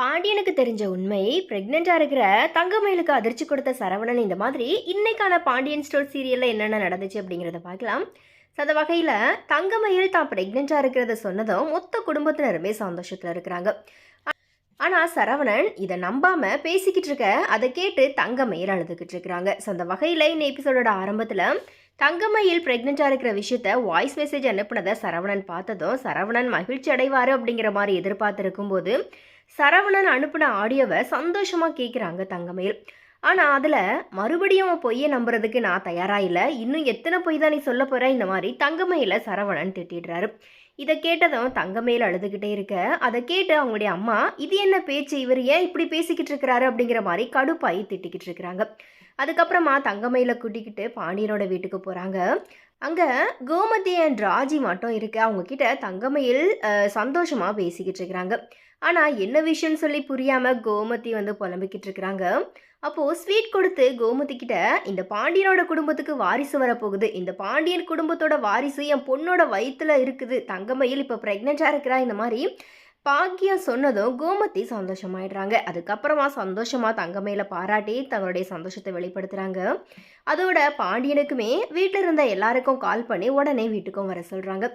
பாண்டியனுக்கு தெரிஞ்ச உண்மை பிரெக்னெண்ட்டாக இருக்கிற தங்கமயிலுக்கு அதிர்ச்சி கொடுத்த சரவணன் இந்த மாதிரி இன்னைக்கான பாண்டியன் ஸ்டோர் சீரியலில் என்னென்ன நடந்துச்சு அப்படிங்கிறத பார்க்கலாம். அந்த வகையில் தங்கமயில் தான் ப்ரெக்னெண்ட்டாக இருக்கிறத சொன்னதும் மொத்த குடும்பத்தினருமே சந்தோஷத்தில் இருக்கிறாங்க. ஆனால் சரவணன் இதை நம்பாமல் பேசிக்கிட்டு இருக்க அதை கேட்டு தங்கமயில் அழுதுகிட்டு இருக்கிறாங்க. ஸோ அந்த வகையில் இந்த எபிசோடோட ஆரம்பத்தில் தங்கமயில் ப்ரெக்னெண்ட்டாக இருக்கிற விஷயத்த வாய்ஸ் மெசேஜ் அனுப்புனதை சரவணன் பார்த்ததும் சரவணன் மகிழ்ச்சி அடைவார் அப்படிங்கிற மாதிரி எதிர்பார்த்துருக்கும் போது சரவணன் அனுப்பின ஆடியோவை சந்தோஷமாக கேட்குறாங்க தங்கமயில். ஆனால் அதில் மறுபடியும் பொய்யை நம்புறதுக்கு நான் தயாராக இல்லை. இன்னும் எத்தனை பொய் தான் நீ சொல்ல போகிற இந்த மாதிரி தங்கமயில சரவணன் திட்டிடுறாரு. இதை கேட்டதும் தங்கமேல் அழுதுகிட்டே இருக்க அதை கேட்டு அவங்களுடைய அம்மா இது என்ன பேச்சு? இவர் ஏன் இப்படி பேசிக்கிட்டு இருக்கிறாரு? அப்படிங்கிற மாதிரி கடுப்பாயி திட்டிக்கிட்டு இருக்கிறாங்க. அதுக்கப்புறமா தங்கமயில கூட்டிக்கிட்டு பாண்டியனோட வீட்டுக்கு போகிறாங்க அங்கே கோமதி அண்ட் ராஜி மட்டும் இருக்கு அவங்க கிட்ட தங்கமயில் அஹ், சந்தோஷமா பேசிக்கிட்டு இருக்கிறாங்க. ஆனால் என்ன விஷயம்னு சொல்லி புரியாமல் கோமதி வந்து புலம்பிக்கிட்டு இருக்கிறாங்க. அப்போது ஸ்வீட் கொடுத்து கோமதி கிட்ட இந்த பாண்டியனோட குடும்பத்துக்கு வாரிசு வரப்போகுது. இந்த பாண்டியன் குடும்பத்தோட வாரிசு என் பொண்ணோட வயிற்றுல இருக்குது. தங்கமயில் இப்போ ப்ரெக்னெண்ட்டாக இருக்கிறா இந்த மாதிரி பாக்கியம் சொன்னதும் கோமதி சந்தோஷமாயிடுறாங்க. அதுக்கப்புறமா சந்தோஷமாக தங்கமையில் பாராட்டி தங்களுடைய சந்தோஷத்தை வெளிப்படுத்துகிறாங்க அதோட பாண்டியனுக்குமே வீட்டில் இருந்த எல்லாருக்கும் கால் பண்ணி உடனே வீட்டுக்கும் வர சொல்கிறாங்க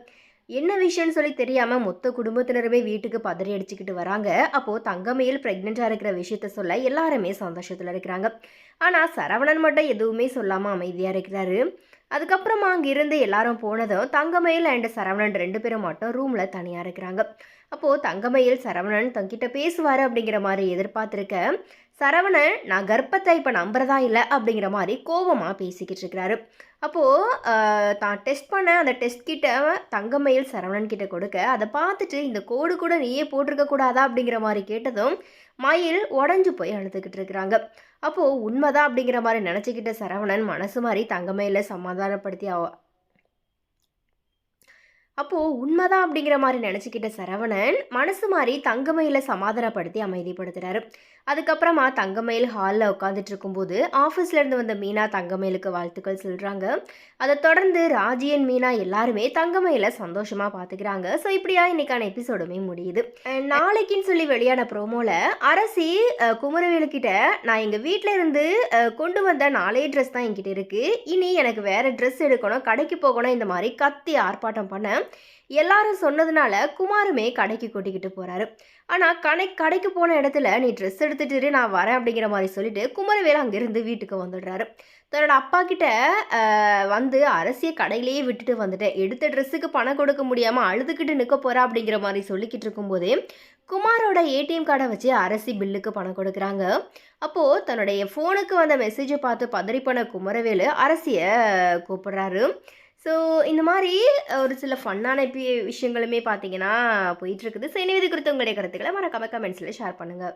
என்ன விஷயம்னு சொல்லி தெரியாமல் மொத்த குடும்பத்தினருமே வீட்டுக்கு பதறி அடிச்சுக்கிட்டு வராங்க. அப்போ தங்கமையில் ப்ரெக்னெண்ட்டாக இருக்கிற விஷயத்த சொல்ல எல்லாருமே சந்தோஷத்தில் இருக்கிறாங்க. ஆனால் சரவணன் மட்டும் எதுவுமே சொல்லாமல் அமைதியாக இருக்கிறாரு. அதுக்கப்புறமா அங்க இருந்து எல்லாரும் போனதும் தங்கமயில் அண்ட் சரவணன் ரெண்டு பேரும் மட்டும் ரூமில் தனியாக இருக்கிறாங்க. அப்போது தங்கமயில் சரவணன் தங்கிட்ட பேசுவார் அப்படிங்கிற மாதிரி எதிர்பார்த்திருக்க சரவணன் நான் கர்ப்பத்தை இப்போ நம்புறதா இல்லை? அப்படிங்கிற மாதிரி கோபமாக பேசிக்கிட்டு இருக்கிறாரு. அப்போது தான் டெஸ்ட் பண்ண அந்த டெஸ்ட் கிட்ட தங்கமயில் சரவணன் கிட்ட கொடுக்க அதை பார்த்துட்டு இந்த கோடு கூட நீயே போட்டிருக்க கூடாதா? அப்படிங்கிற மாதிரி கேட்டதும் மயில் உடஞ்சு போய் அழுதுகிட்டு இருக்கிறாங்க. அப்போது உண்மைதான் அப்படிங்கிற மாதிரி நினச்சிக்கிட்ட சரவணன் மனசு மாதிரி தங்கமயில சமாதானப்படுத்தி அப்போது உண்மைதான் அப்படிங்கிற மாதிரி நினச்சிக்கிட்ட சரவணன் மனசு மாதிரி தங்கமயில சமாதானப்படுத்தி அமைதிப்படுத்துகிறாரு அதுக்கப்புறமா தங்கமயில் ஹாலில் உட்காந்துட்டு இருக்கும்போது ஆஃபீஸ்லேருந்து வந்த மீனா தங்கமயிலுக்கு வாழ்த்துக்கள் சொல்கிறாங்க அதை தொடர்ந்து ராஜியன் மீனா எல்லாருமே தங்கமயில சந்தோஷமாக பார்த்துக்கிறாங்க ஸோ இப்படியா இன்னைக்கான எபிசோடுமே முடியுது. நாளைக்குன்னு சொல்லி வெளியான ப்ரோமோவில் அரசி குமரவேலுக்கிட்ட நான் எங்கள் வீட்டில் இருந்து கொண்டு வந்த நாலே ட்ரெஸ் தான் என்கிட்ட இருக்குது இனி எனக்கு வேறு ட்ரெஸ் எடுக்கணும் கடைக்கு போகணும் இந்த மாதிரி கத்தி ஆர்ப்பாட்டம் பண்ண எல்லாரும் சொன்னதுனால குமாருமே கடைக்கு கூட்டிக்கிட்டு போகிறாரு ஆனால் கடை கடைக்கு போன இடத்துல நீ ட்ரெஸ் எடுத்துட்டு நான் வரேன் அப்படிங்கிற மாதிரி சொல்லிட்டு குமரவேல் அங்கேருந்து வீட்டுக்கு வந்துடுறாரு. தன்னோட அப்பா கிட்ட வந்து அரசிய கடையிலேயே விட்டுட்டு வந்துட்டேன். எடுத்த ட்ரெஸ்ஸுக்கு பணம் கொடுக்க முடியாமல் அழுதுகிட்டு நிற்க போறா அப்படிங்கிற மாதிரி சொல்லிக்கிட்டு இருக்கும்போதே குமாரோட ஏடிஎம் கார்டை வச்சு அரசி பில்லுக்கு பணம் கொடுக்குறாங்க. அப்போது தன்னுடைய ஃபோனுக்கு வந்த மெசேஜை பார்த்து பதறி பண்ண குமரவேலு அரசியை கூப்பிடுறாரு. ஸோ இந்த மாதிரி ஒரு சில ஃபன்னான இப்போ விஷயங்களுமே பார்த்தீங்கன்னா போயிட்டுருக்குது ஸோ எனவே குறித்து உங்களுடைய கருத்துக்களை மறக்காம கமெண்ட்ஸில் ஷேர் பண்ணுங்கள்